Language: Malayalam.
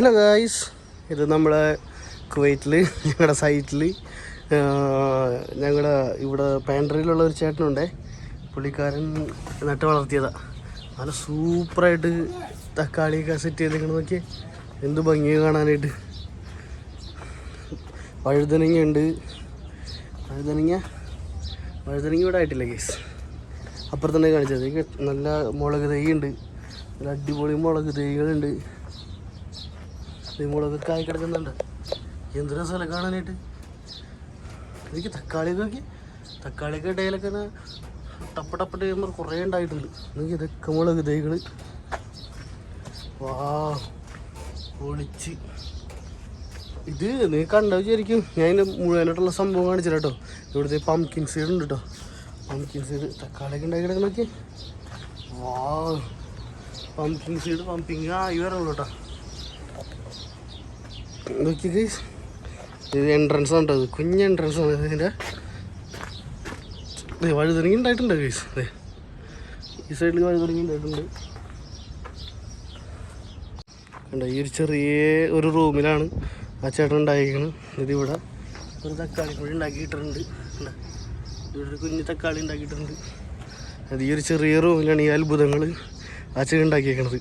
ഹലോ ഗായ്സ് ഇത് നമ്മളെ കുവൈറ്റിൽ ഞങ്ങളുടെ സൈറ്റിൽ ഞങ്ങളുടെ ഇവിടെ പാൻട്രിയിലുള്ള ഒരു ചേട്ടനുണ്ടേ. പുള്ളിക്കാരൻ നട്ട് വളർത്തിയതാണ് നല്ല സൂപ്പറായിട്ട് തക്കാളിയൊക്കെ സെറ്റ് ചെയ്തിരിക്കണം നോക്കി എന്ത് ഭംഗി കാണാനായിട്ട്. വഴുതനങ്ങ ഉണ്ട് വഴുതനങ്ങ? വഴുതനങ്ങ ഇവിടെ ആയിട്ടില്ല കേസ് അപ്പുറത്തന്നെ കാണിച്ചത്. നല്ല മുളക് തൈ ഉണ്ട് നല്ല അടിപൊളി മുളക് തൈകളുണ്ട്. ഈ മുളകൊക്കെ ആയി കിടക്കുന്നുണ്ട്. എന്ത് രസമല്ല കാണാനായിട്ട്? എനിക്ക് തക്കാളിയൊക്കെ നോക്കി. തക്കാളിയൊക്കെ ഇടയിലൊക്കെ ടപ്പ ടപ്പ ചെയ്യുമ്പോൾ കുറേ ഉണ്ടായിട്ടുണ്ട്. എനിക്ക് ഇതൊക്കെ മുളക് തൈകൾ വാ ഒളിച്ച് ഇത് നീ കണ്ട വിചാരിക്കും. ഞാൻ ഇതിന്റെ മുഴുവനായിട്ടുള്ള സംഭവം കാണിച്ചില്ല കേട്ടോ. ഇവിടുത്തെ പംകിൻ സീഡ് ഉണ്ട് കേട്ടോ. പംകിൻ സീഡ് തക്കാളിയൊക്കെ ഉണ്ടാക്കി കിടക്കുന്നൊക്കെ വാ പംകിൻ സീഡ് പമ്പിങ് ആയി വരണല്ലോ കേട്ടോ. നോക്കി ഗൈസ് ഇത് എൻട്രൻസ് ആണ് കുഞ്ഞ് എൻട്രൻസ് ആണ്. ഇതിന്റെ വഴുതനങ്ങി ഉണ്ടായിട്ടുണ്ട് ഗൈസ് അതെ ഈ സൈഡിൽ വഴുതനങ്ങി ഉണ്ടായിട്ടുണ്ട് കണ്ടോ ഈ ഒരു ചെറിയ ഒരു റൂമിലാണ് ആ ചേട്ടൻ ഉണ്ടായിരിക്കുന്നത് ഇതിവിടെ ഒരു തക്കാളി കൂടി ഉണ്ടാക്കിയിട്ടുണ്ട്. ഇവിടെ ഒരു കുഞ്ഞ് തക്കാളി ഉണ്ടാക്കിയിട്ടുണ്ട്. അത് ഈ ഒരു ചെറിയ റൂമിലാണ് ഈ അത്ഭുതങ്ങൾ ആ ചേട്ടൻ ഉണ്ടാക്കിയേക്കണത്.